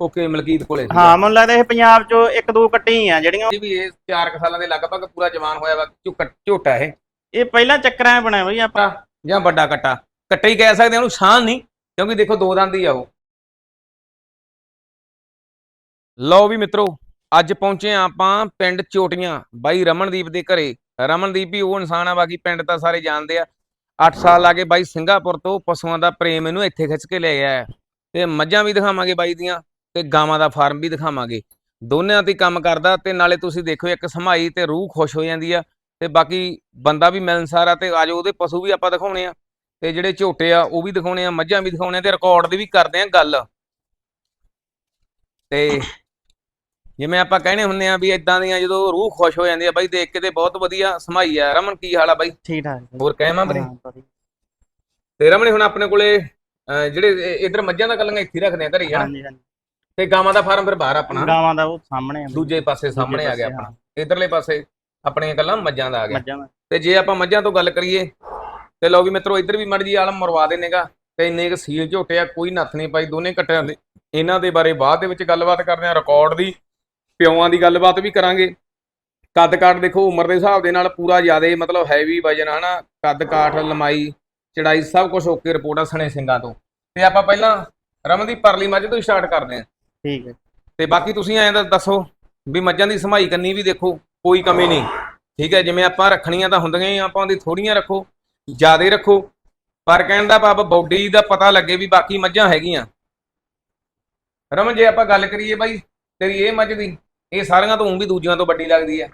Okay Malkit ਕੋਲੇ। ਹਾਂ ਮੈਨੂੰ ਲੱਗਦਾ ਇਹ ਪੰਜਾਬ ਚੋਂ ਇੱਕ ਦੋ ਕੱਟੀ ਆ ਜਿਹੜੀਆਂ ਇਹ ਵੀ ਇਹ 4 ਸਾਲਾਂ ਦੇ ਲਗਭਗ ਪੂਰਾ ਜਵਾਨ ਹੋਇਆ ਵਾ ਝੁੱਕ- ਝੋਟਾ ਇਹ। ਇਹ ਪਹਿਲਾਂ ਚੱਕਰਾਂ 'ਚ ਬਣਿਆ ਬਈ ਆਪਾਂ। ਜਾਂ ਵੱਡਾ ਕੱਟਾ। ਕੱਟਾ ਹੀ ਕਹਿ ਸਕਦੇ ਹਾਂ ਉਹਨੂੰ ਸ਼ਾਨ ਨਹੀਂ ਕਿਉਂਕਿ ਦੇਖੋ ਦੋ ਦੰਦ ਹੀ ਆ ਉਹ। ਲਓ ਵੀ ਮਿੱਤਰੋ ਅੱਜ ਪਹੁੰਚੇ ਹਾਂ ਆਪਾਂ ਪਿੰਡ ਚੋਟੀਆਂ। ਬਾਈ ਰਮਨਦੀਪ ਦੇ ਘਰੇ। ਰਮਨਦੀਪ ਵੀ ਉਹ ਇਨਸਾਨ ਆ ਬਾਕੀ ਪਿੰਡ ਤਾਂ ਸਾਰੇ ਜਾਣਦੇ ਆ। 8 ਸਾਲ ਲਾਗੇ ਬਾਈ ਸਿੰਗਾਪੁਰ ਤੋਂ ਪਸ਼ੂਆਂ ਦਾ ਪ੍ਰੇਮ ਇਹਨੂੰ ਇੱਥੇ ਖਿੱਚ ਕੇ ਲੈ ਗਿਆ ਹੈ ਤੇ ਮੱਝਾਂ ਵੀ ਦਿਖਾਵਾਂਗੇ ਬਾਈ ਦੀਆਂ। ਤੇ ਗਾਵਾਂ ਦਾ ਫਾਰਮ ਵੀ ਦਿਖਾਵਾਂਗੇ। ਦੋਨਿਆਂ ਤੇ ਕੰਮ ਕਰਦਾ ਤੇ ਨਾਲੇ ਤੁਸੀਂ ਦੇਖੋ ਇੱਕ ਸਮਾਈ ਤੇ ਰੂਹ ਖੁਸ਼ ਹੋ ਜਾਂਦੀ ਆ ਤੇ ਬਾਕੀ ਬੰਦਾ ਵੀ ਮਿਲਨਸਾਰ ਆ ਤੇ ਆਜੋ ਉਹਦੇ ਪਸ਼ੂ ਵੀ ਆਪਾਂ ਦਿਖਾਉਣੇ ਆ ਤੇ ਜਿਹੜੇ ਝੋਟੇ ਆ ਉਹ ਵੀ ਦਿਖਾਉਣੇ ਆ ਮੱਝਾਂ ਵੀ ਦਿਖਾਉਣੇ ਆ ਤੇ ਰਿਕਾਰਡ ਦੀ ਵੀ ਕਰਦੇ ਆ ਗੱਲ। ਤੇ ਜਿਵੇਂ ਆਪਾਂ ਕਹਿੰਦੇ ਹੁੰਨੇ ਆ ਵੀ ਇਦਾਂ ਦੀਆਂ ਜਦੋਂ ਰੂਹ ਖੁਸ਼ ਹੋ ਜਾਂਦੀ ਆ ਬਾਈ ਦੇਖ ਕੇ ਤੇ ਬਹੁਤ ਵਧੀਆ ਸਮਾਈ ਆ। ਰਮਨ ਕੀ ਹਾਲ ਆ ਬਾਈ? ਠੀਕ ਠਾਕ। ਹੋਰ ਕਹਿਮਾ ਵੀਰੇ? ਹਾਂ, ਵਧੀਆ। ਤੇ ਰਮਨ ਹੁਣ ਆਪਣੇ ਕੋਲੇ ਜਿਹੜੇ ਇਧਰ ਮੱਝਾਂ ਦਾ ਕੱਲੀਆਂ ਇੱਥੇ ਰੱਖਦੇ ਆ ਘਰੇ ਹਨਾ ਹਾਂਜੀ ਹਾਂਜੀ। ਤੇ ਗਾਵਾਂ ਦਾ ਫਾਰਮ ਫਿਰ ਬਾਹਰ ਆਪਣਾ। ਗਾਵਾਂ ਦਾ ਉਹ ਸਾਹਮਣੇ ਆ ਬਈ। ਦੂਜੇ ਪਾਸੇ ਸਾਹਮਣੇ ਆ ਗਿਆ ਪਾਸੇ, ਆਪਣਾ। ਇਧਰਲੇ ਪਾਸੇ ਆਪਣੀਆਂ ਗੱਲਾਂ ਮੱਝਾਂ ਦਾ ਆ ਗਿਆ। ਮੱਝਾਂ ਦਾ। ਤੇ ਜੇ ਆਪਾਂ ਮੱਝਾਂ ਤੋਂ ਗੱਲ ਕਰੀਏ ਤੇ ਲਓ ਵੀ ਮਿੱਤਰੋ ਇੱਧਰ ਵੀ ਮਰਜ਼ੀ ਆਲਮ ਮਰਵਾ ਦੇਨੇਗਾ ਤੇ ਇੰਨੇ ਕੁ ਸੀਲ ਝੋਟੇ ਆ ਕੋਈ ਨੱਥ ਨਹੀਂ ਪਾਈ ਦੋਨੇ ਕੱਟਿਆਂ ਦੇ। ਇਹਨਾਂ ਦੇ ਬਾਰੇ ਬਾਅਦ ਦੇ ਵਿੱਚ ਗੱਲਬਾਤ ਕਰਦੇ ਆ ਰਿਕਾਰਡ ਦੀ ਪਿਓਆਂ ਦੀ ਗੱਲਬਾਤ ਵੀ ਕਰਾਂਗੇ। ਕੱਦ ਕਾਠ ਦੇਖੋ ਉਮਰ ਦੇ ਹਿਸਾਬ ਦੇ ਨਾਲ ਪੂਰਾ ਜ਼ਿਆਦੇ ਮਤਲਬ ਹੈਵੀ ਵਜਨ ਹਨਾ ਕੱਦ ਕਾਠ ਲੰਮਾਈ ਚੜਾਈ ਸਭ ਕੁਝ ਓਕੇ ਰਿਪੋਰਟ ਆ ਸਣੇ ਸਿੰਘਾਂ ਤੋਂ। ਤੇ ਆਪਾਂ ਪਹਿਲਾਂ ਰਮਨ ਦੀ ਪਰਲੀ ਮੱਝ ਤੋਂ ਸਟਾਰਟ ਕਰਦੇ ਆ। ਠੀਕ ਹੈ। ਤੇ ਬਾਕੀ ਤੁਸੀਂ ਐਂ ਤਾਂ ਦੱਸੋ ਵੀ ਮੱਝਾਂ ਦੀ ਸਮਾਈ ਕਰਨੀ ਵੀ ਦੇਖੋ ਕੋਈ ਕਮੀ ਨਹੀਂ। ਠੀਕ ਹੈ ਜਿਵੇਂ ਆਪਾਂ ਰੱਖਣੀਆਂ ਤਾਂ ਹੁੰਦੀਆਂ ਹੀ ਆਪਾਂ ਉਹਦੀ ਥੋੜੀਆਂ ਰੱਖੋ ਜ਼ਿਆਦੇ ਰੱਖੋ। ਪਰ ਕਹਿਣ ਦਾ ਭਾਵ ਬਾਡੀ ਦਾ ਪਤਾ ਲੱਗੇ ਵੀ ਬਾਕੀ ਮੱਝਾਂ ਹੈਗੀਆਂ। ਰਮਨ ਜੇ ਆਪਾਂ ਗੱਲ ਕਰੀਏ ਬਾਈ ਤੇਰੀ ਇਹ ਮੱਝ ਦੀ ਇਹ ਸਾਰੀਆਂ ਤੋਂ ਵੀ ਦੂਜਿਆਂ ਤੋਂ ਵੱਡੀ ਲੱਗਦੀ ਹੈ।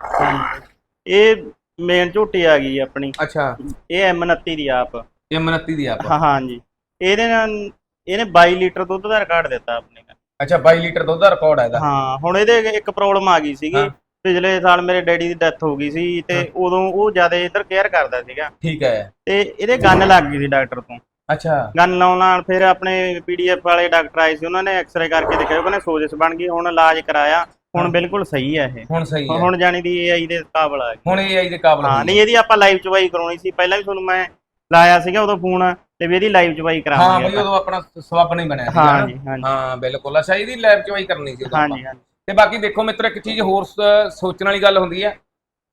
ਇਹ ਮੇਨ ਝੋਟੀ ਆ ਗਈ ਆਪਣੀ। ਅੱਛਾ। ਇਹ M29 ਦੀ ਆਪ। ਇਹ 29 ਦੀ ਆਪਾਂ। ਹਾਂ ਹਾਂਜੀ। ਇਹਦੇ ਨਾਲ ਇਹਨੇ 22 ਲੀਟਰ ਦੁੱਧ ਦਾ ਰਿਕਾਰਡ ਦਿੱਤਾ ਆਪਣੇ ਅੱਛਾ 22 ਲੀਟਰ ਦੁੱਧ ਦਾ ਰਿਕਾਰਡ ਹੈ ਇਹਦਾ। ਹਾਂ ਹੁਣ ਇਹਦੇ ਇੱਕ ਪ੍ਰੋਬਲਮ ਆ ਗਈ ਸੀਗੀ। ਹਾਂ। ਪਿਛਲੇ ਸਾਲ ਮੇਰੇ ਡੈਡੀ ਦੀ ਡੈਥ ਹੋ ਗਈ ਸੀ ਤੇ। ਉਦੋਂ ਉਹ ਜ਼ਿਆਦਾ ਇੱਧਰ ਕੇਅਰ ਕਰਦਾ ਸੀਗਾ। ਠੀਕ ਹੈ। ਤੇ ਇਹਦੇ ਗੰਨ ਲੱਗ ਗਈ ਸੀ ਡਾਕਟਰ ਤੋਂ। ਅੱਛਾ। ਗੰਨ ਲਾਉਣ ਨਾਲ ਫਿਰ ਆਪਣੇ ਪੀਡੀਐਫ ਵਾਲੇ ਡਾਕਟਰ ਆਏ ਸੀ ਉਹਨਾਂ ਨੇ ਐਕਸ-ਰੇ ਕਰਕੇ ਦੇਖਿਆ ਉਹ ਕਹਿੰਦੇ ਸੋਜਸ ਬਣ ਗਈ ਹੁਣ ਇਲਾਜ ਕਰਾਇਆ। ਹੁਣ ਬਿਲਕੁਲ ਸਹੀ ਹੈ ਇਹ। ਹੁਣ ਸਹੀ ਹੈ। ਹੁਣ ਜਾਣੀ ਦੀ ਏਆਈ ਦੇ ਕਾਬਲ ਆ ਗਈ ਹੁਣ ਆਈ ਦੇ ਕਾਬਲ ਹਾਂ ਨਹੀਂ ਇਹਦੀ ਆਪਾਂ ਲਾਈਵ ਚਵਾਈ ਕਰਾਉਣੀ ਸੀ। ਪਹਿਲਾਂ ਵੀ ਤੁਹਾਨੂੰ ਮੈਂ ਲਾਇਆ ਸੀਗਾ ਉਦੋਂ ਫੋਨ ਤੇ ਵੀ ਇਹਦੀ ਲਾਈਵ ਚਵਾਈ ਹਾਂ ਕਰਾਵਾਂਗੇ ਬਈ ਉਦੋਂ ਆਪਣਾ ਸਵਾਬ ਨਹੀਂ ਬਣਿਆ ਸੀ ਹਾਂ ਜੀ ਹਾਂ ਜੀ। ਹਾਂ ਬਿਲਕੁਲ। ਅੱਛਾ ਇਹਦੀ ਲੈਬ ਚੋਂ ਹੀ ਕਰਨੀ ਸੀ ਉਦੋਂ ਹਾਂ ਆਪਾਂ। ਜੀ ਹਾਂ ਜੀ। ਤੇ ਬਾਕੀ ਦੇਖੋ ਮਿੱਤਰ ਇੱਕ ਚੀਜ਼ ਹੋਰ ਸ- ਸੋਚਣ ਵਾਲੀ ਗੱਲ ਹੁੰਦੀ ਹੈ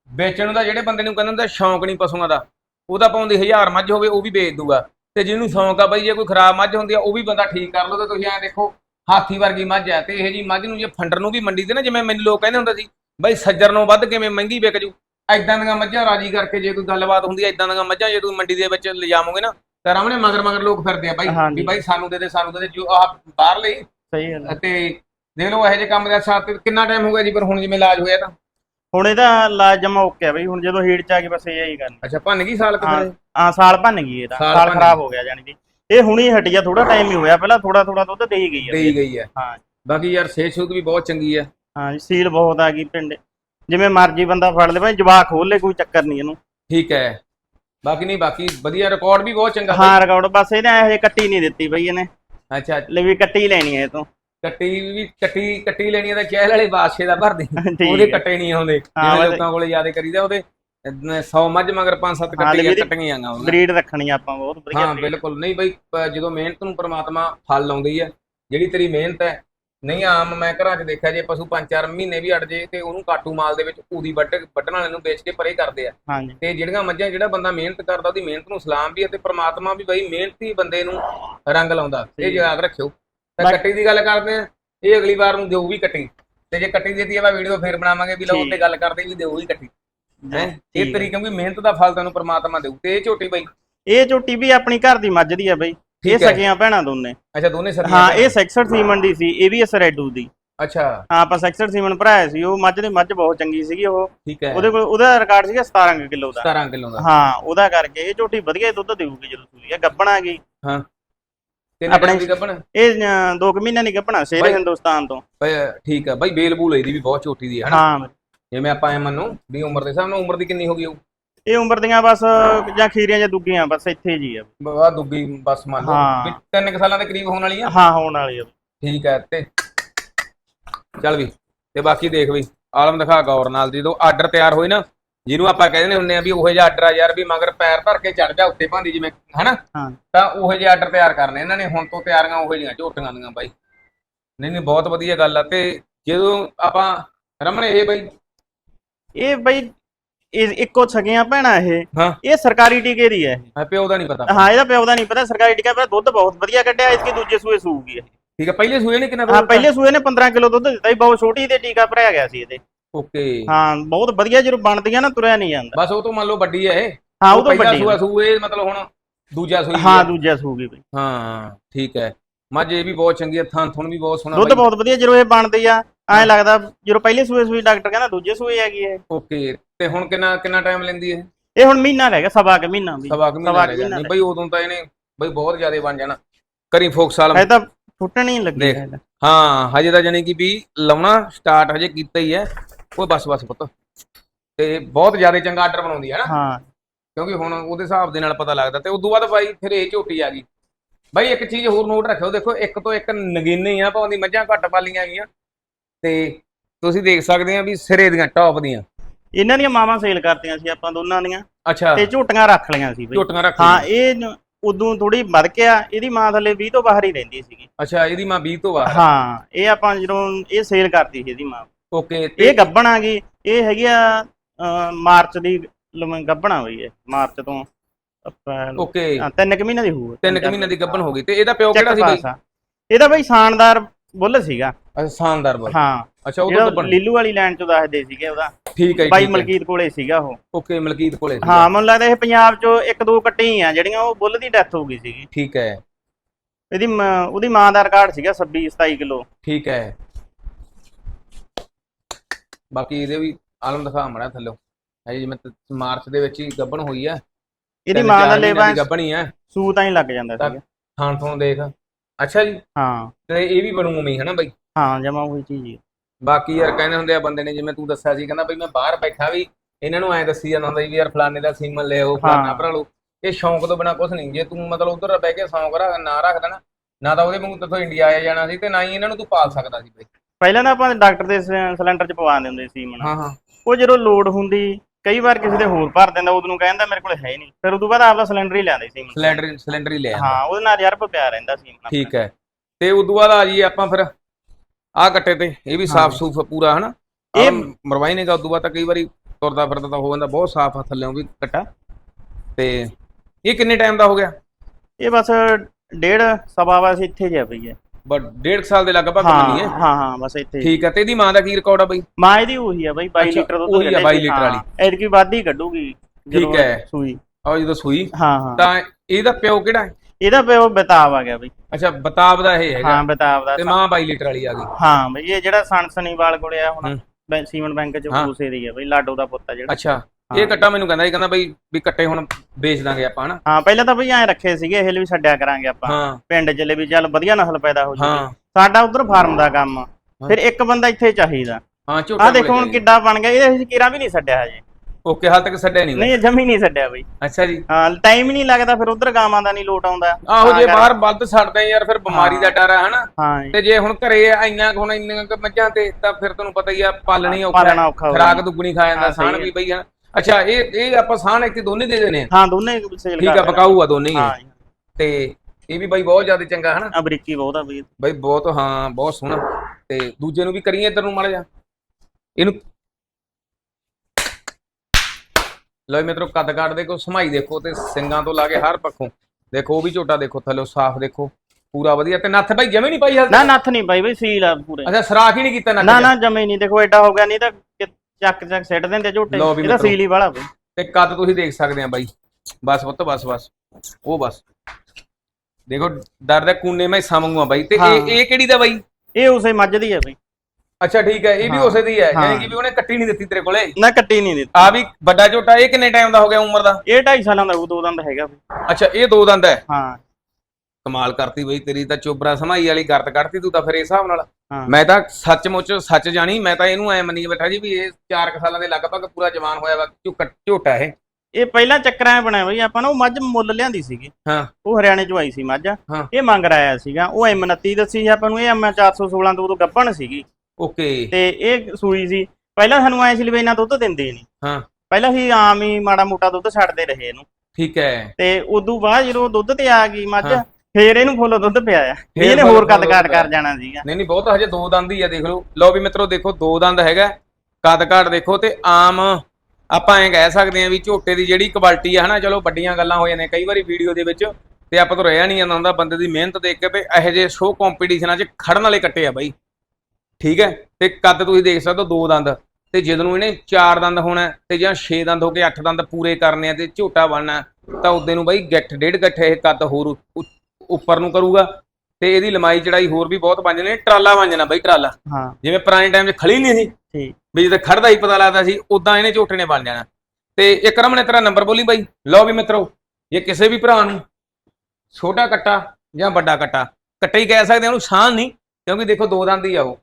ਵੇਚਣ ਨੂੰ ਤਾਂ ਜਿਹੜੇ ਬੰਦੇ ਨੂੰ ਕਹਿੰਦੇ ਹੁੰਦਾ ਸ਼ੌਂਕ ਨਹੀਂ ਪਸ਼ੂਆਂ ਦਾ ਉਹਦਾ ਪਾਉਂਦੀ ਹਜ਼ਾਰ ਮੱਝ ਹੋਵੇ ਉਹ ਵੀ ਵੇਚ ਦੂਗਾ। ਤੇ ਜਿਹਨੂੰ ਸ਼ੌਂਕ ਆ ਬਈ ਜੇ ਕੋਈ ਖਰਾਬ ਮੱਝ ਹੁੰਦੀ ਆ ਉਹ ਵੀ ਬੰਦਾ ਠੀਕ ਕਰ ਲਓ ਤੇ ਤੁਸੀਂ ਐਂ ਦੇਖੋ ਹਾਥੀ ਵਰਗੀ ਮੱਝ ਹੈ ਤੇ ਇਹ ਜੀ ਮੱਝ ਨੂੰ ਜੇ ਫੰਡਰ ਨੂੰ ਵੀ ਮੰਡੀ ਤੇ ਨਾ ਜਿਵੇਂ ਮੈਨੂੰ ਲੋਕ ਕਹਿੰਦੇ ਹੁੰਦੇ ਸੀ ਬਈ ਸੱਜਰ ਨੂੰ ਵੱਧ ਕਿਵੇਂ ਮਹਿੰਗੀ ਵਿਕ ਜੂ? ਐਦਾਂ ਦੀਆਂ ਮੱਝਾਂ ਰਾਜੀ ਕਰਕੇ ਜੇ ਕੋਈ ਗੱਲਬਾਤ ਹੁੰਦੀ ਐ ਐਦਾਂ ਦੀਆਂ ਮੱਝਾਂ ਜੇ ਤੁਸੀਂ ਮੰਡੀ ਦੇ ਵਿੱਚ ਲਿਜਾਵੋਗੇ ਨਾ ਤਾਂ ਰਾਮਣੇ ਮਗਰ ਮਗਰ ਲੋਕ ਫਿਰਦੇ ਆ ਬਾਈ ਹਾਂਜੀ। ਵੀ ਬਾਈ ਸਾਨੂੰ ਦੇ ਦੇ ਸਾਨੂੰ ਦੇ ਦੇ ਜੋ ਆਹ ਬਾਹਰ ਲਈ। ਸਹੀ ਗੱਲ ਹੈ। ਤੇ ਦੇਖ ਲਓ ਇਹੋ ਜਿਹੇ ਕੰਮ ਦਾ ਸਾਥ ਕਿੰਨਾ ਟਾਈਮ ਹੋ ਗਿਆ ਜੀ ਪਰ ਹੁਣ ਜਿਵੇਂ ਇਲਾਜ ਹੋਇਆ ਤਾਂ। ਹੁਣ ਇਹਦਾ ਇਲਾਜ ਜਮਾ ਓਕੇ ਆ ਬਈ ਹੁਣ ਜਦੋਂ ਹੀਟ ਚ ਆ ਗਈ ਬਸ ਇਹ ਹੀ ਕਰਨਾ ਅੱਛਾ ਭੰਨ ਗਈ ਸਾਲ ਹਾਂ। ਕਿਤੇ ਹਾਂ ਸਾਲ ਭੰਨ ਗਈ ਇਹਦਾ। ਸਾਲ ਸਾਲ ਭੰਨ ਖਰਾਬ ਹੋ ਗਿਆ ਜਾਣੀ ਦੀ ਇਹ ਹੁਣੀ ਹਟੀ ਆ ਥੋੜਾ ਟਾਈਮ ਹੀ ਹੋਇਆ ਪਹਿਲਾਂ ਥੋੜਾ ਥੋੜਾ ਦੁੱਧ ਦੇ ਹੀ ਗਈ ਆ। ਦੇਈ ਗਈ ਹੈ ਹਾਂ। ਬਾਕੀ ਯਾਰ ਸਿਹਤ ਸੁਧ ਵੀ ਬਹੁਤ ਚੰਗੀ ਹੈ ਹਾਂ ਜੀ, ਸੀਲ ਬਹੁਤ ਆ ਗਈ ਪਿੰਡ। ਜਿਵੇਂ ਮਰਜ਼ੀ ਬੰਦਾ ਫੜ ਲੇ ਭਾਈ ਜਵਾਕ ਖੋਲ ਲੇ ਕੋਈ ਚੱਕਰ ਨਹੀਂ ਇਹਨੂੰ। ਠੀਕ ਹੈ। ਬਾਕੀ ਨਹੀਂ ਬਾਕੀ ਵਧੀਆ ਰਿਕਾਰਡ ਵੀ ਬਹੁਤ ਚੰਗਾ ਹਾਂ ਰਿਕਾਰਡ ਬਸ ਇਹਨੇ ਇਹੋ ਜਿਹੀ ਕੱਟੀ ਨਹੀਂ ਦਿੱਤੀ ਬਈ ਇਹਨੇ। ਅੱਛਾ। ਲੈ ਵੀ ਕੱਟੀ ਲੈਣੀ ਹੈ ਇਹ ਤੋਂ। ਕੱਟੀ ਵੀ ਕੱਟੀ ਕੱਟੀ ਲੈਣੀ ਹੈ ਤਾਂ ਚਹਿਲ ਵਾਲੇ ਬਾਦਸ਼ਾਹ ਦਾ ਭਰਦੇ ਉਹਦੇ। ਕੱਟੇ ਨਹੀਂ ਆਉਂਦੇ ਉਹਦੇ- ਲੋਕਾਂ ਕੋਲੇ ਯਾਦੇ ਕਰੀਦਾ ਉਹਦੇ 100 ਮੱਝ ਮਗਰ 5-7 ਹਾਂ, ਕੱਟੀਆਂ ਕੱਟੀਆਂ ਉਹਨਾਂ ਬਰੀਡ ਰੱਖਣੀ ਆਪਾਂ ਬਹੁਤ ਵਧੀਆ ਹਾਂ। ਬਿਲਕੁਲ। ਨਹੀਂ ਬਈ ਜਦੋਂ ਮਿਹਨਤ ਨੂੰ ਪ੍ਰਮਾਤਮਾ ਫਲ ਲਾਉਂਦੀ ਹੈ ਜਿਹੜੀ ਤੇਰੀ ਮਿਹਨਤ ਹੈ ਨਹੀਂ ਆਮ ਮੈਂ ਘਰਾਂ 'ਚ ਦੇਖਿਆ ਜੇ ਪਸ਼ੂ 5-4 ਮਹੀਨੇ ਵੀ ਅੜ ਜੇ ਤੇ ਉਹਨੂੰ ਕਾਟੂ ਮਾਲ ਦੇ ਵਿੱਚ ਉਹਦੀ ਵੱਢ ਵੱਢਣ ਵਾਲੇ ਨੂੰ ਵੇਚ ਕੇ ਪਰੇ ਕਰਦੇ ਆ। ਤੇ ਜਿਹੜੀਆਂ ਮੱਝਾਂ ਜਿਹੜਾ ਬੰਦਾ ਮਿਹਨਤ ਕਰਦਾ ਉਹਦੀ ਮਿਹਨਤ ਨੂੰ ਸਲਾਮ ਵੀ ਹੈ ਤੇ ਪ੍ਰਮਾਤਮਾ ਵੀ ਬਈ ਮਿਹਨਤੀ ਬੰਦੇ ਨੂੰ ਰੰਗ ਲਾਉਂਦਾ। ਇਹ। ਯਾਦ ਰੱਖਿਓ। ਤਾਂ ਕੱਟੀ ਦੀ ਗੱਲ ਕਰਦੇ ਆ ਇਹ ਅਗਲੀ ਵਾਰ ਨੂੰ ਦਿਓ ਵੀ ਕੱਟੀ। ਤੇ ਜੇ ਕੱਟੀ ਦਿੱਤੀ ਆ ਮੈਂ ਵੀਡੀਓ ਫੇਰ ਬਣਾਵਾਂਗੇ ਵੀ ਲਓ। ਉੱਤੇ ਗੱਲ ਕਰਦੇ ਵੀ ਦਿਓ ਵੀ ਕੱਟੀ ਹੈ? ਠੀਕ ਇਹ। ਤੇਰੀ ਕਿਉਂਕਿ ਮਿਹਨਤ ਦਾ ਫਲ ਤੈਨੂੰ ਪ੍ਰਮਾਤਮਾ ਦੇਊ ਤੇ ਇਹ ਝੋਟੀ ਬਈ। ਇਹ ਝੋਟੀ ਵੀ ਆਪਣੀ ਘਰ ਦੀ ਮੱਝ ਦੀ ਆ ਬਈ। ਇਹ ਠੀਕ ਹੈ। ਸਕੀਆਂ ਭੈਣਾਂ ਦੋਨੇ। ਅੱਛਾ ਦੋਨੇ ਸਰੀਆਂ ਹਾਂ ਇਹ 66 ਸੀਮਨ ਦੀ ਸੀ ਇਹ ਵੀ ਇਸ ਰੈਡੂ ਦੀ। ਅੱਛਾ। ਹਾਂ ਆਪਾਂ 66 ਸੀਮਨ ਭਰਾਇਆ ਸੀ ਉਹ ਮੱਝ ਦੀ ਮੱਝ ਬਹੁਤ ਚੰਗੀ ਸੀਗੀ ਉਹ। ਠੀਕ ਹੈ। ਉਹਦੇ ਕੋਲ ਉਹਦਾ ਰਿਕਾਰਡ ਸੀਗਾ 17 ਕਿਲੋ ਦਾ। 17 ਕਿਲੋ ਦਾ। ਹਾਂ ਉਹਦਾ ਕਰਕੇ ਇਹ ਝੋਟੀ ਵਧੀਆ ਦੁੱਧ ਦੇਊਗੀ ਜਦੋਂ ਸੂਈ ਆ ਗੱਬਣ ਗਈ। ਕਿੰਨੇ ਆਪਣੇ- ਟਾਈਮ ਦੀ ਗੱਭਣ ਇਹ 2 ਮਹੀਨਿਆਂ ਦੀ ਗੱਬਣਾ ਸ਼ੇਰ ਬਾਈ- ਹਿੰਦੁਸਤਾਨ ਤੋਂ। ਬਈ ਠੀਕ ਹੈ ਬਈ ਬੇਲ ਬੂਲ ਇਹਦੀ ਵੀ ਬਹੁਤ ਛੋਟੀ ਦੀ ਹੈ ਹਨਾ? ਹਾਂ ਜਿਵੇਂ ਆਪਾਂ ਐ ਮੰਨੋ ਵੀ ਉਮਰ ਦੇ ਹਿਸਾਬ ਨਾਲ ਉਮਰ ਦੀ ਕਿੰਨੀ ਹੋ ਗਈ ਉਹ ਇਹ ਉਮਰ ਦੀਆਂ ਬਸ ਜਾਂ ਖੀਰੀਆਂ ਜਾਂ ਦੁੱਗੀਆਂ ਬਸ ਇੱਥੇ ਜੀ ਆ। ਆ ਦੁੱਗੀ ਬਸ ਮੰਨ ਲਓ। ਹਾਂ। ਵੀ ਤਿੰਨ ਕੁ ਸਾਲਾਂ ਦੇ ਕਰੀਬ ਹੋਣ ਵਾਲੀ ਆ? ਹਾਂ ਹੋਣ ਵਾਲੀ ਆ। ਠੀਕ ਹੈ ਤੇ ਚੱਲ ਵੀ ਤੇ ਬਾਕੀ ਦੇਖ ਵੀ ਆਲਮ ਦਿਖਾ ਗੌਰ ਨਾਲ ਜਦੋਂ ਆਰਡਰ ਤਿਆਰ ਹੋਏ ਨਾ ਜਿਹਨੂੰ ਆਪਾਂ ਕਹਿੰਦੇ ਹੁੰਦੇ ਆ ਵੀ ਉਹੋ ਜਿਹਾ ਆਰਡਰ ਆ ਯਾਰ ਵੀ ਮਗਰ ਪੈਰ ਧਰ ਕੇ ਚੜ ਜਾ ਉੱਤੇ ਭਾਂਦੀ ਜਿਵੇਂ ਹਨਾ? ਹਾਂ। ਤਾਂ ਉਹੋ ਜਿਹੇ ਆਰਡਰ ਤਿਆਰ ਕਰਨੇ ਇਹਨਾਂ ਨੇ ਹੁਣ ਤੋਂ ਤਿਆਰੀਆਂ ਉਹੋ ਜਿਹੀਆਂ ਝੋਟੀਆਂ ਦੀਆਂ ਬਾਈ। ਨਹੀਂ ਨਹੀਂ ਬਹੁਤ ਵਧੀਆ ਗੱਲ ਆ ਤੇ ਜਦੋਂ ਆਪਾਂ ਰਮਣ ਇਹ ਬਈ ਇਹ ਬਈ ਇਹ ਇੱਕੋ ਛਗੀਆਂ ਭੈਣਾਂ ਇਹ। ਹਾਂ। ਇਹ ਸਰਕਾਰੀ ਟੀਕੇ ਦੀ ਹੈ। ਆ ਪਿਓ ਦਾ ਨਹੀਂ ਪਤਾ। ਹਾਂ ਇਹਦਾ ਪਿਓ ਦਾ ਨਹੀਂ ਪਤਾ। ਸਰਕਾਰੀ ਟੀਕਾ ਪਰ ਦੁੱਧ ਬਹੁਤ ਵਧੀਆ ਕੱਢਿਆ ਇਸਕੇ ਦੂਜੇ ਸੂਏ ਸੂਗੀ ਇਹ। ਠੀਕ ਹੈ ਪਹਿਲੇ ਸੂਏ ਨੇ ਕਿੰਨਾ ਹਾਂ ਪਹਿਲੇ ਸੂਏ ਨੇ 15 ਕਿਲੋ ਦੁੱਧ ਦਿੱਤਾ ਸੀ ਬਹੁਤ ਛੋਟੀ ਤੇ ਟੀਕਾ ਭਰਿਆ ਗਿਆ ਸੀ ਇਹਦੇ। ਓਕੇ। ਹਾਂ ਬਹੁਤ ਵਧੀਆ ਜਦੋਂ ਬਣਦੀਆਂ ਨਾ ਤੁਰਿਆ ਨਹੀਂ ਜਾਂਦਾ। ਬਸ ਉਹ ਤੋਂ ਮੰਨ ਲਓ ਵੱਡੀ ਹੈ ਇਹ। ਹਾਂ ਉਹ ਤੋਂ ਵੱਡੀ ਸੂਆ ਸੂਏ ਮਤਲਬ ਹੁਣ ਦੂਜਾ ਸੂਈ ਹਾਂ। ਦੂਜਾ ਸੂਗੀ ਬਈ। ਹਾਂ ਠੀਕ ਹੈ। ਮੱਝ ਇਹ ਵੀ ਬਹੁਤ ਚੰਗੀ ਹੈ ਥਾਂ ਥੁਣ ਵੀ ਬਹੁਤ ਸੋਹਣਾ ਦੁੱਧ। ਬਹੁਤ ਵਧੀਆ ਜਦੋਂ ਇਹ ਬਣਦੀ ਆ ਐਂ ਲੱਗਦਾ ਜਦੋਂ ਪਹਿਲੇ ਸੂਏ ਸੂਈ ਡਾਕਟਰ ਕਹਿੰਦਾ ਦੂਜੇ ਸੂਏ ਹੈਗੀ ਇਹ। ਓਕੇ। ਤੇ ਹੁਣ ਕਿੰਨਾ ਕਿੰਨਾ ਟਾਈਮ ਲੈਂਦੀ ਹੈ ਇਹ ਹੁਣ ਮਹੀਨਾ ਰਹਿ ਗਿਆ ਸਵਾ ਕੇ ਮਹੀਨਾ ਵੀ। ਸਵਾ ਕੁ ਮਹੀਨਾ ਰਹਿ ਗਿਆ। ਨਹੀਂ ਬਈ ਉਦੋਂ ਤਾਂ ਇਹਨੇ ਬਈ ਬਹੁਤ ਜ਼ਿਆਦਾ ਬਣ ਜਾਣਾ। ਕਰੀ ਫੋਕਸ ਵਾਲਾ ਇਹ ਤਾਂ ਫੁੱਟਣ ਹੀ ਲੱਗੀ ਦੇਖ। ਹੈ। ਹਾਂ ਹਜੇ ਤਾਂ ਜਾਨੀ ਕਿ ਵੀ ਲਾਉਣਾ ਸਟਾਰਟ ਹਜੇ ਕੀਤਾ ਹੀ ਹੈ। ਉਹ ਬਸ ਬਸ ਪੁੱਤ। ਤੇ ਬਹੁਤ ਜ਼ਿਆਦਾ ਚੰਗਾ ਆਰਡਰ ਬਣਾਉਂਦੀ ਹੈ ਨਾ। ਹਾਂ। ਕਿਉਂਕਿ ਹੁਣ ਉਹਦੇ ਹਿਸਾਬ ਦੇ ਨਾਲ ਪਤਾ ਲੱਗਦਾ। ਤੇ ਉਦੋਂ ਬਾਅਦ ਬਾਈ ਫਿਰ ਇਹ ਝੋਟੀ ਆ ਗਈ। ਬਾਈ ਇੱਕ ਚੀਜ਼ ਹੋਰ ਨੋਟ ਰੱਖਿਓ। ਦੇਖੋ ਇੱਕ ਤੋਂ ਇੱਕ ਨਗੀਨੇ ਆ ਭਾਵੇਂ ਦੀ ਮੱਝਾਂ ਘੱਟ ਪਾਲੀਆਂ ਗਈਆਂ। ਤੇ ਤੁਸੀਂ ਦੇਖ ਸਕਦੇ ਆ ਵੀ ਸਿਰੇ ਦੀਆਂ ਟੌਪ ਦੀਆਂ। ਇਹਨਾਂ ਦੀਆਂ ਮਾਵਾਂ ਸੇਲ ਕਰਤੀਆਂ ਸੀ ਆਪਾਂ ਦੋਨਾਂ ਦੀਆਂ। ਅੱਛਾ। ਤੇ ਝੋਟੀਆਂ ਰੱਖ ਲਈਆਂ ਸੀ ਬਈ। ਝੋਟੀਆਂ ਰੱਖ ਹਾਂ ਇਹ ਨ- ਉਦੋਂ ਥੋੜੀ ਵੱਧ ਗਿਆ ਇਹਦੀ ਮਾਂ ਥੱਲੇ 20 ਤੋਂ ਬਾਹਰ ਹੀ ਰਹਿੰਦੀ ਸੀਗੀ। ਅੱਛਾ ਇਹਦੀ ਮਾਂ 20 ਤੋਂ ਬਾਹਰ। ਹਾਂ ਇਹ ਆਪਾਂ ਜਦੋਂ ਇਹ ਸੇਲ ਕਰਤੀ ਸੀ ਇਹਦੀ ਮਾਂ। ਓਕੇ ਇਹ ਗੱਬਣ ਆ ਗਈ। ਇਹ ਹੈਗੀ ਆ ਅਹ, ਮਾਰਚ ਦੀ ਲਮ- ਗੱਭਣ ਆ ਬਈ ਇਹ ਮਾਰਚ ਤੋਂ ਅਪ੍ਰੈਲ। ਓਕੇ। ਹਾਂ, ਤਿੰਨ ਕੁ ਮਹੀਨੇ ਦੀ ਹੋਊ। ਤਿੰਨ ਕੁ ਮਹੀਨੇ ਦੀ ਗੱਭਣ ਹੋ ਗਈ। ਤੇ ਇਹਦਾ ਪਿਓ ਕਿਹੜਾ ਸੀ ਬਾਈ? ਆ। ਇਹਦਾ ਬਈ ਸ਼ਾਨਦਾਰ ਬੁੱਲ ਸੀਗਾ। ਅੱਛਾ ਸ਼ਾਨਦਾਰ ਬਾਈ ਹਾਂ। ਅੱਛਾ ਉਹ ਤੋਂ ਲੀਲੂ ਵਾਲੀ ਲਾਈਨ ਚੋਂ ਦੱਸਦੇ ਸੀਗੇ ਉਹਦਾ। ਠੀਕ ਹੈ ਬਾਈ। ਮਲਕੀਤ ਕੋਲੇ ਸੀਗਾ ਉਹ। ਓਕੇ ਮਲਕੀਤ ਕੋਲੇ। ਹਾਂ ਮੈਨੂੰ ਲੱਗਦਾ ਇਹ ਪੰਜਾਬ ਚੋਂ ਇੱਕ ਦੋ ਕੱਟੀ ਆ ਜਿਹੜੀਆਂ ਉਹ ਬੁੱਲ ਦੀ ਡੈਥ ਹੋ ਗਈ ਸੀਗੀ। ਠੀਕ ਹੈ। ਇਹਦੀ ਉਹਦੀ ਮਾਂ ਦਾ ਰਿਕਾਰਡ ਸੀਗਾ 26 27 ਕਿਲੋ। ਠੀਕ ਹੈ। ਬਾਕੀ ਇਹਦੇ ਵੀ ਆਲਮ ਦਿਖਾ ਮੜਾ ਥੱਲੋਂ। ਹੈ ਜਿਵੇਂ ਤ- ਮਾਰਚ ਦੇ ਵਿੱਚ ਹੀ ਗੱਭਣ ਹੋਈ ਹੈ ਇਹਦੀ ਮਾਂ ਦਾ ਲੇਵਾ ਗੱਭਣੀ ਹੈ ਸੂ ਤਾਂ ਹੀ ਲੱਗ ਜਾਂਦਾ ਤਾਂ- ਸੀਗਾ। ਥਾਂ ਥੋਂ ਦੇਖ। ਅੱਛਾ ਜੀ। ਹਾਂ। ਤੇ ਇਹ ਵੀ ਬਣੂ ਉਮੀ ਹੈ ਨਾ ਬਾਈ? ਹਾਂ ਜਮਾ ਉਹੀ ਚੀਜ਼ ਹੀ ਆ। ਬਾਕੀ ਯਾਰ ਕਹਿੰਦੇ ਹੁੰਦੇ ਆ ਬੰਦੇ ਨੇ ਜਿਵੇਂ ਤੂੰ ਦੱਸਿਆ ਸੀ ਕਹਿੰਦਾ ਬਈ ਮੈਂ ਬਾਹਰ ਬੈਠਾ ਵੀ ਇਹਨਾਂ ਨੂੰ ਐਂ ਦੱਸੀ ਜਾਂਦਾ ਹੁੰਦਾ ਸੀ ਵੀ ਯਾਰ ਫਲਾਣੇ ਦਾ ਸੀਮਨ ਲੈ ਆਓ ਫਲਾਣਾ। ਭਰਾ ਲਓ। ਇਹ ਸ਼ੌਂਕ ਤੋਂ ਬਿਨਾ ਕੁਝ ਨਹੀਂ। ਜੇ ਤੂੰ ਮਤਲਬ ਉਧਰ ਬਹਿ ਕੇ ਸ਼ੌਂਕ ਰੱਖ ਨਾ ਰੱਖਦਾ ਨਾ ਨਾ ਤਾਂ ਉਹਦੇ ਵਾਂਗੂ ਤੇਥੋਂ ਇੰਡੀਆ ਆ ਜਾਣਾ ਸੀ ਤੇ ਨਾ ਹੀ ਇਹਨਾਂ ਨੂੰ ਤੂੰ ਪਾਲ ਸਕਦਾ ਸੀ ਬਈ। ਪਹਿਲਾਂ ਤਾਂ ਆਪਾਂ ਡਾਕਟਰ ਦੇ ਸਿਲੰਡਰ 'ਚ ਪਵਾ ਦਿੰਦੇ ਸੀ ਮਨ ਹਾਂ ਹਾਂ। ਉਹ ਜਦੋਂ ਲੋਡ ਹੁੰਦੀ ਕਈ ਵਾਰ ਕਿਸੇ ਦੇ ਹੋਰ ਭਰ ਦਿੰਦਾ ਉਦੋਂ ਨੂੰ ਕਹਿੰਦਾ ਮੇਰੇ ਕੋਲ ਹੈ ਹੀ ਨਹੀਂ। ਫਿਰ ਉਦੋਂ ਬਾਅਦ ਆਪਦਾ ਸਿਲੰਡਰ ਹੀ ਲਿਆਂਦੇ ਸੀ ਸਿਲੰਡਰ ਸਿਲੰਡਰ ਹੀ ਲੈ ਆਂਦਾ। ਹਾਂ ਉਹਦੇ ਨਾਲ ਰਿਜ਼ਰਵ ਪਿਆ ਰਹਿੰਦਾ ਸੀ ਠੀਕ ਹੈ। ਤੇ ਉਦੋਂ ਬਾਅਦ ਆ ਜੀ ਆਪਾਂ ਫਿਰ। ਆਹ ਕੱਟੇ ਤੇ ਇਹ ਵੀ ਸਾਫ਼ ਸੂਫ ਪੂਰਾ ਹਨਾ ਇਹ ਮਰਵਾਈ ਨੇਗਾ ਉਦੋਂ ਬਾਅਦ ਤਾਂ ਕਈ ਵਾਰੀ ਤੁਰਦਾ ਫਿਰਦਾ ਤਾਂ ਹੋ ਜਾਂਦਾ ਬਹੁਤ ਸਾਫ਼ ਆ ਥੱਲੇੋਂ ਵੀ ਕੱਟਾ ਤੇ ਇਹ ਕਿੰਨੇ ਟਾਈਮ ਦਾ ਹੋ ਗਿਆ ਇਹ ਬਸ ਡੇਢ ਸਵਾ ਬਸ ਇੱਥੇ ਜਿਹਾ ਪਈ ਹੈ ਬਟ ਡੇਢ ਸਾਲ ਦੇ ਲਗਭਗ ਬਣੀ ਹੈ ਹਾਂ ਹਾਂ ਬਸ ਇੱਥੇ। ਠੀਕ ਹੈ ਤੇ ਇਹਦੀ ਮਾਂ ਦਾ ਕੀ ਰਿਕਾਰਡ ਆ ਬਈ ਮਾਂ ਇਹਦੀ ਉਹੀ ਆ ਬਾਈ 22 ਅੱਛਾ, ਲੀਟਰ ਦੁੱਧ ਉਹੀ ਆ, ਕੱਢਿਆ 22 ਸੀ, ਲੀਟਰ। ਵਾਲੀ। ਐਤਕੀ ਵੱਧ ਹੀ ਕੱਢੂਗੀ ਠੀਕ ਹੈ। ਸੂਈ ਆ ਜਦੋਂ ਸੂਈ ਹਾਂ ਹਾਂ ਤਾਂ ਇਹਦਾ ਪਿਓ ਕਿਹੜਾ ਹੈ? ਇਹਦਾ ਪਿਓ ਬਤਾਵ ਆ ਗਿਆ ਬਈ। ਅੱਛਾ ਬਤਾਬ ਦਾ ਇਹ ਹੈਗਾ। ਹਾਂ ਬਤਾਵ ਦਾ ਤੇ ਮਾਂ 22 ਲੀਟਰ ਵਾਲੀ ਆ ਗਈ। ਹਾਂ ਬਈ ਇਹ ਜਿਹੜਾ ਸਨਸਨੀਵਾਲ ਕੋਲੇ ਆ ਹੁਣ। ਬੈਂ- ਸੀਮਨ ਬੈਂਕ ਚ ਹਾਂ। ਉਸੇ ਦੀ ਆ ਬਈ ਲਾਡੋ ਦਾ ਪੁੱਤ ਆ ਜਿਹੜਾ। ਅੱਛਾ। ਇਹ ਕੱਟਾ ਮੈਨੂੰ ਕਹਿੰਦਾ ਸੀ ਕਹਿੰਦਾ ਬਈ ਵੀ ਕੱਟੇ ਹੁਣ ਵੇਚ ਦਾਂਗੇ ਆਪਾਂ ਹਨਾ? ਹਾਂ ਪਹਿਲਾਂ ਤਾਂ ਬਈ ਐਂ ਰੱਖੇ ਸੀਗੇ ਇਹ ਵੀ ਛੱਡਿਆ ਕਰਾਂਗੇ ਆਪਾਂ। ਹਾਂ। ਪਿੰਡ ਚ ਵੀ ਚੱਲ ਵਧੀਆ ਨਸਲ ਪੈਦਾ ਹੋ ਜੂਗੀ। ਹਾਂ। ਸਾਡਾ ਉਧਰ ਫਾਰਮ ਦਾ ਕੰਮ ਆ। ਫਿਰ ਇੱਕ ਬੰਦਾ ਇੱਥੇ ਚਾਹੀਦਾ। ਹਾਂ ਝੋਟਾ ਆਹ ਦੇਖੋ ਹੁਣ ਕਿੱਡਾ ਬਣ ਗਿਆ ਇਹਦੇ ਅਸੀਂ ਕੀਰਾ ਵੀ ਨਹੀਂ ਛੱਡਿਆ ਹਜੇ। ਓਕੇ ਹਾਲ ਤੱਕ ਛੱਡਿਆ ਨਹੀਂ ਨਹੀਂ ਜਮੀ ਨਹੀਂ ਛੱਡਿਆ ਬਈ। ਅੱਛਾ ਜੀ। ਹਾਂ ਟਾਈਮ ਹੀ ਨਹੀਂ ਲੱਗਦਾ ਫਿਰ ਉਧਰ ਗਾਵਾਂ ਦਾ ਨਹੀਂ ਲੋਟ ਆਉਂਦਾ। ਆਹੋ ਜੇ ਬਾਹਰ ਵੱਧ ਛੱਡਦੇ ਯਾਰ ਫਿਰ ਬਿਮਾਰੀ ਦਾ ਡਰ ਆ ਹਨਾ। ਤੇ ਜੇ ਹੁਣ ਘਰੇ ਇੰਨਾ ਕੁ ਹੁਣ ਇੰਨੀਆਂ ਕੁ ਮੱਝਾਂ ਤੇ ਤਾਂ ਫਿਰ ਤੁਹਾਨੂੰ ਪਤਾ ਹੀ ਆ ਪਾਲਣੀ ਔਖਾ ਖੁਰਾਕ। ਦੁੱਗਣੀ ਖਾ ਜਾਂਦਾ ਸਾਣ। ਵੀ ਬਈ ਹਨਾ? ਅੱਛਾ ਇਹ ਇਹ ਆਪਾਂ ਸਾਣ ਇੱਥੇ ਦੋਨੇ ਦੇ ਦੇਣੇ ਹਾਂ ਦੋਨੇ ਸੇਲ ਠੀਕ ਆ ਬਕਾਊ ਆ। ਦੋਨੇ ਹੀ। ਤੇ ਇਹ ਵੀ ਬਾਈ ਬਹੁਤ ਜ਼ਿਆਦਾ ਚੰਗਾ ਹਨਾ? ਅਮਰੀਕੀ ਬਹੁਤ ਆ ਬਈ। ਬਾਈ ਬਹੁਤ ਹਾਂ ਬਹੁਤ ਸੋਹਣਾ। ਤੇ ਦੂਜੇ ਨੂੰ ਵੀ ਕਰੀਏ ਇੱਧਰ ਨੂੰ ਮਾੜਾ ਜਾ ਇਹਨੂੰ ਲਓ ਮਿੱਤਰੋ ਕੱਦ ਕੱਟ ਦੇਖੋ ਸਮਾਈ ਦੇਖੋ ਤੇ ਸਿੰਗਾਂ ਤੋਂ ਲਾ ਕੇ ਹਰ ਪੱਖੋਂ। ਦੇਖੋ ਉਹ ਵੀ ਝੋਟਾ ਦੇਖੋ ਥੱਲੇ ਸਾਫ਼ ਦੇਖੋ ਪੂਰਾ ਵਧੀਆ। ਤੇ ਨੱਥ ਬਾਈ ਜਮੇ ਨਹੀਂ ਪਾਈ ਹਾਲ ਨਾ ਨੱਥ ਨਹੀਂ ਬਾਈ ਬਈ ਸੀਲ ਆ ਪੂਰੇ। ਅੱਛਾ ਸਰਾਖ ਹੀ ਨਹੀਂ ਕੀਤਾ ਨੱਥ ਨਾ। ਨਾ ਜਮੇ ਨਹੀਂ। ਦੇਖੋ ਐਡਾ ਹੋ ਗਿਆ ਨਹੀਂ ਤਾਂ ਚੱਕ ਚੱਕ ਸਿੱਟ ਦਿੰਦੇ ਝੋਟੇ। ਲਓ ਵੀ ਇਹਦਾ ਮਿੱਤਰੋ। ਸੀਲ ਹੀ ਵਾਲਾ ਬਈ। ਤੇ ਕੱਦ ਤੁਸੀਂ ਦੇਖ ਸਕਦੇ ਆ ਬਾਈ। ਬਸ ਪੁੱਤ ਬਸ ਬਸ। ਉਹ ਬਸ। ਦੇਖੋ ਦਰ ਦਾ ਕੂਨੇ ਮੈਂ ਸਾਮੂਗਾ ਬਾਈ। ਤੇ ਹਾਂ। ਇਹ ਇਹ ਕਿਹੜੀ ਦਾ ਬਾਈ? ਇਹ ਉਸੇ ਮੱਝ ਦੀ ਹੈ ਬਈ। ਅੱਛਾ ਠੀਕ ਹੈ ਇਹ ਵੀ। ਉਸੇ ਦੀ ਹੈ। ਯਾਨੀ ਕਿ ਵੀ ਉਹਨੇ ਕੱਟੀ ਨਹੀਂ ਦਿੱਤੀ ਤੇਰੇ ਕੋਲੇ? ਨਾ ਕੱਟੀ ਨਹੀਂ ਦਿੱਤੀ। ਆ ਵੀ ਵੱਡਾ ਝੋਟਾ ਇਹ ਕਿੰਨੇ ਟਾਈਮ ਦਾ ਹੋ ਗਿਆ ਉਮਰ ਦਾ? ਇਹ 2.5 ਸਾਲਾਂ ਦਾ ਉਹ ਦੋ ਦੰਦ ਹੈਗਾ ਅੱਛਾ ਇਹ ਦੋ ਦੰਦ ਹੈ? ਹਾਂ। ਕਮਾਲ ਕਰਤੀ ਬਈ ਤੇਰੀ ਤਾਂ ਚੋਬਰਾ ਸਮਾਈ ਵਾਲੀ ਗਰਤ ਕੱਢਤੀ ਤੂੰ ਤਾਂ ਫਿਰ ਇਸ ਹਿਸਾਬ ਨਾਲ। ਮੈਂ ਤਾਂ ਸੱਚਮੁੱਚ ਸੱਚ ਜਾਣੀ ਮੈਂ ਤਾਂ ਇਹਨੂੰ ਐ ਮੰਨੀ ਬੈਠਾ ਜੀ ਵੀ ਇਹ 4 ਸਾਲਾਂ ਦੇ ਲਗਭਗ ਪੂਰਾ ਜਵਾਨ ਹੋਇਆ ਵਾ ਝੁਕ- ਝੋਟਾ ਇਹ। ਇਹ ਪਹਿਲਾਂ ਚੱਕਰਾਂ 'ਚ ਬਣਿਆ ਬਈ ਆਪਾਂ ਨਾ ਉਹ ਮੱਝ ਮੁੱਲ ਲਿਆਂਦੀ ਸੀਗੀ। ਹਾਂ। ਉਹ ਹਰਿਆਣੇ ਚੋਂ ਆਈ ਸੀ ਮੱਝ। ਇਹ ਮੰਗ ਰਾਇਆ ਸੀਗਾ ਉਹ M29 ਦੱਸੀ ਸੀ ਆਪਾਂ ਨੂੰ ਇਹ M 416 ਤੋਂ ਉਦੋਂ ਗੱਭਣ ਸੀਗੀ। ਓਕੇ ਤੇ ਇਹ ਸੂਈ ਸੀ। ਪਹਿਲਾਂ ਸਾਨੂੰ ਐ ਸੀ ਵੀ ਇਹਨਾਂ ਦੁੱਧ ਦਿੰਦੇ ਨਹੀਂ। ਹਾਂ। ਪਹਿਲਾਂ ਹੀ ਆਮ ਹੀ ਮਾੜਾ ਮੋਟਾ ਦੁੱਧ ਛੱਡਦੇ ਰਹੇ ਇਹਨੂੰ। ਠੀਕ ਹੈ। ਤੇ ਉਦੋਂ ਬਾਅਦ ਜਦੋਂ ਦੁੱਧ ਤੇ ਆ ਗਈ ਮੱਝ। ਫੇਰ ਇਹਨੂੰ ਫੁੱਲ ਦੁੱਧ ਪਿਆ ਆ। ਇਹਨੇ ਹੋਰ ਕੱਦ ਕਾਟ। ਕਰ ਜਾਣਾ ਸੀਗਾ। ਨਹੀਂ ਨਹੀਂ ਬਹੁਤ ਹਜੇ ਦੋ ਦੰਦ ਹੀ ਆ ਦੇਖ ਲਓ। ਲਓ ਵੀ ਮਿੱਤਰੋ ਦੇਖੋ ਦੋ ਦੰਦ ਹੈਗਾ। ਕੱਦ ਕਾਠ ਦੇਖੋ ਤੇ ਆਮ ਆਪਾਂ ਐਂ ਕਹਿ ਸਕਦੇ ਆ ਵੀ ਝੋਟੇ ਦੀ ਜਿਹੜੀ ਕੁਆਲਿਟੀ ਆ ਹਨਾ ਚਲੋ ਵੱਡੀਆਂ ਗੱਲਾਂ ਹੋ ਜਾਂਦੀਆਂ ਕਈ ਵਾਰੀ ਵੀਡੀਓ ਦੇ ਵਿੱਚ। ਤੇ ਆਪਾਂ ਤੋਂ ਰਹਿਆ ਨਹੀਂ ਜਾਂਦਾ ਹੁੰਦਾ ਬੰਦੇ ਦੀ ਮਿਹਨਤ ਦੇਖ ਕੇ ਵੀ ਇਹੋ ਜਿਹੇ ਸ਼ੋਅ ਕੰਪੀਟੀਸ਼ਨਾਂ 'ਚ ਖੜਨ ਵਾਲੇ ਕੱਟੇ ਆ ਬਾਈ। ਠੀਕ ਹੈ? ਤੇ ਕੱਦ ਤੁਸੀਂ ਦੇਖ ਸਕਦੇ ਹੋ ਦੋ ਦੰਦ। ਤੇ ਜਦੋਂ ਨੂੰ ਇਹਨੇ ਚਾਰ ਦੰਦ ਹੋਣਾ ਤੇ ਜਾਂ 6 ਦੰਦ ਹੋ ਕੇ 8 ਦੰਦ ਪੂਰੇ ਕਰਨੇ ਆ ਤੇ ਝੋਟਾ ਬਣਨਾ ਤਾਂ ਉਦੋਂ ਨੂੰ ਬਾਈ ਗਿੱਠ ਡੇਢ ਗਿੱਠ ਇਹ ਕੱਦ ਹੋਰ ਉੱਪਰ ਨੂੰ ਕਰੂਗਾ। ਤੇ ਇਹਦੀ ਲੰਮਾਈ ਚੜਾਈ ਹੋਰ ਵੀ ਬਹੁਤ ਬਣ ਜਾਣੀ ਟਰਾਲਾ ਬਣ ਜਾਣਾ ਬਾਈ ਟਰਾਲਾ। ਹਾਂ। ਜਿਵੇਂ ਪੁਰਾਣੇ ਟਾਈਮ 'ਚ ਖਲੀ ਨਹੀਂ ਸੀ ਠੀਕ। ਵੀ ਜਦੋਂ ਖੜਦਾ ਹੀ ਪਤਾ ਲੱਗਦਾ ਸੀ ਉਦਾਂ ਇਹਨੇ ਝੋਟੇ ਨੇ ਬਣ ਜਾਣਾ। ਤੇ ਇੱਕ ਰਮਨ ਨੇ ਤੇਰਾ ਨੰਬਰ ਬੋਲੀ ਬਾਈ। ਲਓ ਵੀ ਮਿੱਤਰੋ ਜੇ ਕਿਸੇ ਵੀ ਭਰਾ ਨੂੰ ਛੋਟਾ ਕੱਟਾ ਜਾਂ ਵੱਡਾ ਕੱਟਾ ਕੱਟਾ ਹੀ ਕਹਿ ਸਕਦੇ ਉਹਨੂੰ ਸ਼ਾਨ ਨਹੀਂ ਕਿਉਂਕਿ ਦੇਖੋ ਦੋ ਦੰਦ ਹੀ ਆ ਉਹ।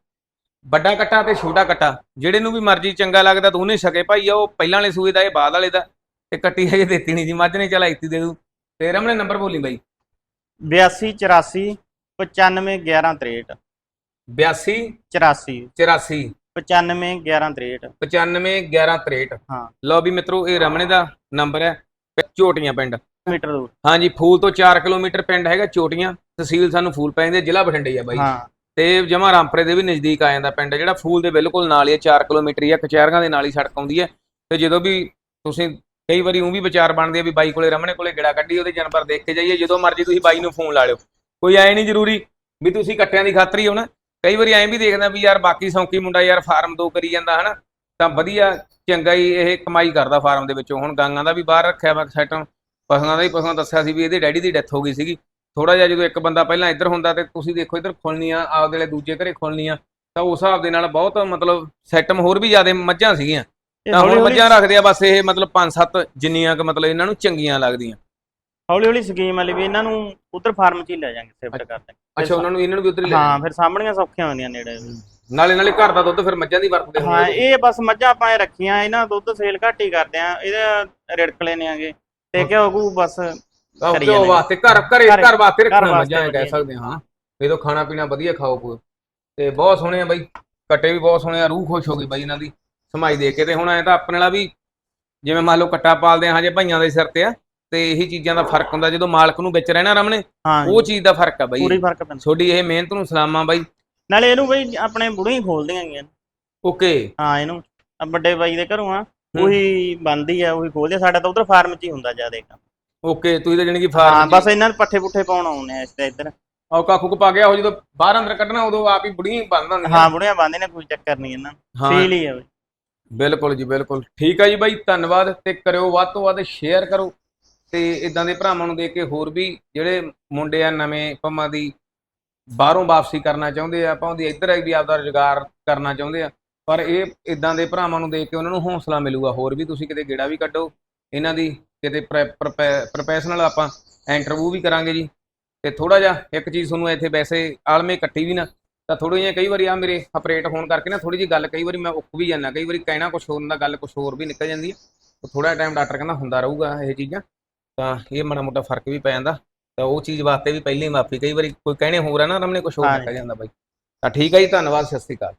ਵੱਡਾ ਕੱਟਾ ਤੇ ਛੋਟਾ ਕੱਟਾ ਜਿਹੜੇ ਨੂੰ ਵੀ ਮਰਜ਼ੀ ਚੰਗਾ ਲੱਗਦਾ ਤਾਂ ਉਹਨੇ ਸਕੇ ਭਾਈ ਆ ਉਹ ਪਹਿਲਾਂ ਵਾਲੇ ਸੂਏ ਦਾ ਇਹ ਬਾਅਦ ਵਾਲੇ ਦਾ ਤੇ ਕੱਟੀ ਹਜੇ ਦਿੱਤੀ ਨਹੀਂ ਜੀ ਮੱਝ ਨੇ ਚਲਾ ਇੱਤੀ ਦੇ ਦੂ। ਤੇ ਰਮਨ ਨੇ ਨੰਬਰ ਬੋਲੀ ਬਾਈ। 82 84 95 11 63 82 84 84 95 11 63 95 11 63 ਹਾਂ। ਲਓ ਵੀ ਮਿੱਤਰੋ ਇਹ ਰਮਣੇ ਦਾ ਨੰਬਰ ਹੈ ਝੋਟੀਆਂ ਪਿੰਡ। ਮੀਟਰ ਦੂਰ। ਹਾਂਜੀ ਫੂਲ ਤੋਂ 4 ਕਿਲੋਮੀਟਰ ਪਿੰਡ ਹੈਗਾ ਚੋਟੀਆਂ ਤਹਿਸੀਲ ਸਾਨੂੰ ਫੂਲ ਪੈ ਜਾਂਦੀ ਹੈ ਜ਼ਿਲ੍ਹਾ ਬਠਿੰਡੇ ਆ ਬਾਈ। ਹਾਂ। ਤੇ ਜਮਾ ਰਾਮਪਰੇ ਦੇ ਵੀ ਨਜ਼ਦੀਕ ਆ ਜਾਂਦਾ ਪਿੰਡ, ਜਿਹੜਾ ਫੂਲ ਦੇ ਬਿਲਕੁਲ ਨਾਲ ਹੀ ਹੈ 4 ਕਿਲੋਮੀਟਰ ਹੀ ਆ, ਕਚਹਿਰੀਆਂ ਦੇ ਨਾਲ ਹੀ ਸੜਕ ਆਉਂਦੀ ਹੈ। ਤੇ ਜਦੋਂ ਵੀ ਤੁਸੀਂ ਕਈ ਵਾਰੀ ਉਹ ਵੀ ਵਿਚਾਰ ਬਣਦੇ ਆ ਵੀ ਬਾਈ ਕੋਲੇ ਰਮਣੇ ਕੋਲੇ ਗੇੜਾ ਕੱਢੀ, ਉਹਦੇ ਜਾਨਵਰ ਦੇਖ ਕੇ ਜਾਈਏ, ਜਦੋਂ ਮਰਜ਼ੀ ਤੁਸੀਂ ਬਾਈ ਨੂੰ ਫੋਨ ਲਾ ਲਿਓ। ਕੋਈ ਐ ਨਹੀਂ ਜ਼ਰੂਰੀ ਵੀ ਤੁਸੀਂ ਕੱਟਿਆਂ ਦੀ ਖਾਤਰ ਹੋ ਨਾ ਕਈ ਵਾਰੀ ਐਂ ਵੀ ਦੇਖਦਾ ਵੀ ਯਾਰ ਬਾਕੀ ਸੌਂਕੀ ਮੁੰਡਾ ਯਾਰ ਫਾਰਮ ਦੋ ਕਰੀ ਜਾਂਦਾ, ਹਨਾ? ਤਾਂ ਵਧੀਆ, ਚੰਗਾ ਹੀ ਇਹ ਕਮਾਈ ਕਰਦਾ ਫਾਰਮ ਦੇ ਵਿੱਚੋਂ। ਹੁਣ ਗਾਂਗਾਂ ਦਾ ਵੀ ਬਾਹਰ ਰੱਖਿਆ ਵਾ ਸੈਟਮ ਪਸ਼ੂਆਂ ਦਾ ਹੀ ਪਸ਼ੂਆਂ ਦੱਸਿਆ ਸੀ ਵੀ ਇਹਦੇ ਡੈਡੀ ਦੀ ਡੈਥ ਹੋ ਗਈ ਸੀਗੀ। ਥੋੜਾ ਜਿਹਾ ਜਦੋਂ ਇੱਕ ਬੰਦਾ ਪਹਿਲਾਂ ਇੱਧਰ ਹੁੰਦਾ ਤੇ ਤੁਸੀਂ ਦੇਖੋ ਇੱਧਰ ਖੁੱਲਣੀਆਂ ਆਪਦੇ ਲਈ ਦੂਜੇ ਘਰੇ ਖੁੱਲਣੀਆਂ ਤਾਂ ਉਸ ਹਿਸਾਬ ਦੇ ਨਾਲ ਬਹੁਤ ਮਤਲਬ ਸੈਟਮ ਹੋਰ ਵੀ ਜ਼ਿਆਦਾ ਮੱਝਾਂ ਸੀਗੀਆਂ। ਤਾਂ ਹੁਣ ਮੱਝਾਂ ਰੱਖਦੇ ਆ ਬਸ ਇਹ ਮਤਲਬ 5-7 ਜਿੰਨੀਆਂ ਕਿ ਮਤਲਬ ਇਹਨਾਂ ਨੂੰ ਚੰਗੀਆਂ ਲੱਗਦੀਆਂ। ਹੌਲੀ ਹੌਲੀ ਸਕੀਮ ਵਾਲੀ ਵੀ ਇਹਨਾਂ ਨੂੰ ਉਧਰ ਫਾਰਮ 'ਚ ਹੀ ਲੈ ਜਾਾਂਗੇ ਸ਼ਿਫਟ ਕਰ ਦਾਂਗੇ। ਅੱਛਾ ਉਹਨਾਂ ਨੂੰ ਇਹਨਾਂ ਨੂੰ ਵੀ ਉੱਧਰ ਹੀ ਲੈ ਹਾਂ ਫਿਰ ਸਾਹਮਣੀਆਂ ਸੌਖੀਆਂ ਹੁੰਦੀਆਂ ਨੇੜੇ। ਨਾਲੇ ਨਾਲੇ ਘਰ ਦਾ ਦੁੱਧ ਫਿਰ ਮੱਝਾਂ ਦੀ ਵਰਤਦੇ ਹਾਂ ਇਹ ਬਸ ਮੱਝਾਂ ਆਪਾਂ ਇਹ ਰੱਖੀਆਂ ਇਹਨਾਂ ਦੁੱਧ ਸੇਲ ਘੱਟ ਹੀ ਕਰਦੇ ਆ ਇਹਦੇ ਰਿੜਕ ਲੈਣੇ ਆਗੇ। ਤੇ ਘਿਓ ਘੂ ਬਸ ਕਰੀ ਜਾਂਦੇ। ਵਾਸਤੇ ਘਰ ਘਰੇ ਘਰ- ਘਰ ਵਾਸਤੇ ਰੱਖਣਾ ਵਾਸਤੇ ਮੱਝਾਂ ਕਹਿ ਵਧੀਆ। ਸਕਦੇ ਹਾਂ। ਇਹਦੋਂ ਖਾਣਾ ਪੀਣਾ ਵਧੀਆ ਖਾਓ ਪੂਰ। ਤੇ ਬਹੁਤ ਸੋਹਣੇ ਆ ਬਾਈ। ਕੱਟੇ ਵੀ ਬਹੁਤ ਸੋਹਣੇ ਆ ਰੂਹ ਖੁਸ਼ ਹੋ ਗਈ ਬਾਈ ਇਹਨਾਂ ਦੀ। ਸਮਾਈ ਦੇ ਕੇ ਤੇ ਹੁਣ ਐ ਤਾਂ ਆਪਣੇ ਵਾਲਾ ਵੀ ਜਿਵੇਂ ਮੰਨ ਲਓ ਕੱਟਾ ਪਾਲਦੇ ਆ ਹਜੇ ਭਾਈਆਂ ਦੇ ਸਿਰ ਤੇ ਆ ਤੇ ਇਹੀ ਚੀਜ਼ਾਂ ਦਾ ਫ਼ਰਕ ਹੁੰਦਾ ਜਦੋਂ ਮਾਲਕ ਨੂੰ ਵਿੱਚ ਰਹਿਣਾ ਰਮਣੇ ਹਾਂ ਉਹ ਚੀਜ਼ ਦਾ ਫ਼ਰਕ ਆ ਬਾਈ। ਪੂਰੀ ਫ਼ਰਕ ਪੈਂਦਾ। ਤੁਹਾਡੀ ਇਹ ਮਿਹਨਤ ਨੂੰ ਸਲਾਮਾਂ ਬਾਈ। ਨਾਲੇ ਇਹਨੂੰ ਬਈ ਆਪਣੇ ਬੁੜੇ ਹੀ ਖੋਲਦੀਆਂ ਗਈਆਂ ਓਕੇ। ਹਾਂ ਇਹਨੂੰ। ਆਹ ਵੱਡੇ ਬਾਈ ਦੇ ਘਰੋਂ ਆ ਉਹੀ ਬੰਦੀ ਆ ਉਹੀ ਖੋਲਦੇ ਆ। ਸਾਡਾ ਤਾਂ ਉਧਰ ਫਾਰਮ 'ਚ ਹੀ ਹੁੰਦਾ ਜ਼ਿਆਦਾ ਕੰਮ ਓਕੇ ਤੁਸੀਂ ਤਾਂ ਜਾਣੀ ਕਿ ਹਾਂ ਫਾਰਮ ਬਸ ਇਹਨਾਂ ਦੇ ਪੱਠੇ ਪੁੱਠੇ ਪਾਉਣ ਆਉਨੇ ਆ ਇਸ ਤੇ ਇੱਧਰ। ਔ ਕਾਕੂ ਕੋ ਪਾ ਗਿਆ ਉਹ ਜਦੋਂ ਬਾਹਰ ਅੰਦਰ ਕੱਢਣਾ ਉਦੋਂ ਆਪ ਹੀ ਬੁੜੀਆਂ ਹੀ ਬੰਦ ਹੁੰਦੀਆਂ ਹਾਂ ਬੁੜੀਆਂ ਬੰਦੇ ਨੇ ਕੋਈ ਚੱਕਰ ਨਹੀਂ ਇਹਨਾਂ ਨੂੰ। ਹਾਂ। ਸੀਲ ਹੀ ਆ ਬਈ। ਬਿਲਕੁਲ ਜੀ ਬਿਲਕੁਲ। ਠੀਕ ਆ ਜੀ ਬਾਈ ਧੰਨਵਾਦ ਤੇ ਕਰਿਓ ਵੱਧ ਤੋਂ ਵੱਧ ਸ਼ੇਅਰ ਕਰੋ। ਤੇ ਇਦਾਂ ਦੇ ਭਰਾਵਾਂ ਨੂੰ ਦੇਖ ਕੇ ਹੋਰ ਵੀ ਜਿਹੜੇ ਮੁੰਡੇ ਆ ਨਵੇਂ ਪੰਮਾਂ ਦੀ ਬਾਹਰੋਂ ਵਾਪਸੀ ਕਰਨਾ ਚਾਹੁੰਦੇ ਆ ਆਪਾਂ ਉਹਦੀ ਇੱਧਰ ਵੀ ਆਪਦਾ ਰੁਜ਼ਗਾਰ ਕਰਨਾ ਚਾਹੁੰਦੇ ਆ। ਪਰ ਇਹ ਇਦਾਂ ਦੇ ਭਰਾਵਾਂ ਨੂੰ ਦੇਖ ਕੇ ਉਹਨਾਂ ਨੂੰ ਹੌਸਲਾ ਮਿਲੂਗਾ। ਹੋਰ ਵੀ ਤੁਸੀਂ ਕਿਤੇ ਗੇੜਾ ਵੀ ਕੱਢੋ ਇਹਨਾਂ ਦੀ ਕਿਤੇ ਪ੍ਰੋਫੈਸ਼ਨਲ ਆਪਾਂ ਇੰਟਰਵਿਊ ਵੀ ਕਰਾਂਗੇ ਜੀ। ਤੇ ਥੋੜਾ ਜਿਹਾ ਇੱਕ ਚੀਜ਼ ਤੁਹਾਨੂੰ ਇੱਥੇ ਵੈਸੇ ਆਲਮੇ ਕੱਟੀ ਵੀ ਨਾ ਤਾਂ ਥੋੜ੍ਹੀਆਂ ਜਿਹੀਆਂ ਕਈ ਵਾਰੀ ਆ ਮੇਰੇ ਆਪਰੇਟ ਹੋਣ ਕਰਕੇ ਨਾ ਥੋੜੀ ਜਿਹੀ ਗੱਲ ਕਈ ਵਾਰੀ ਮੈਂ ਉੱਕ ਵੀ ਜਾਂਦਾ ਕਈ ਵਾਰੀ ਕਹਿਣਾ ਕੁਝ ਹੋਰ ਹੁੰਦਾ ਗੱਲ ਕੁਝ ਹੋਰ ਵੀ ਨਿਕਲ ਜਾਂਦੀ ਹੈ ਥੋੜਾ ਟਾਈਮ ਡਾਕਟਰ ਕਹਿੰਦਾ ਹੁੰਦਾ ਰਹੂਗਾ ਇਹ ਚੀਜ਼ਾਂ ਤਾਂ ਇਹ ਮਾੜਾ ਮੋਟਾ ਫ਼ਰਕ ਵੀ ਪੈ ਜਾਂਦਾ। ਤਾਂ ਉਹ ਚੀਜ਼ ਵਾਸਤੇ ਵੀ ਪਹਿਲਾਂ ਮਾਫੀ ਕਈ ਵਾਰੀ ਕੋਈ ਕਹਿਣੇ ਹੋਰ ਆ ਨਾ ਰਮਨੇ ਕੁਝ ਹੋਰ ਜੀ। ਨਿਕਲ ਜਾਂਦਾ ਬਾਈ। ਤਾਂ ਠੀਕ ਹੈ ਜੀ ਧੰਨਵਾਦ ਸਤਿ ਸ਼੍ਰੀ ਅਕਾਲ।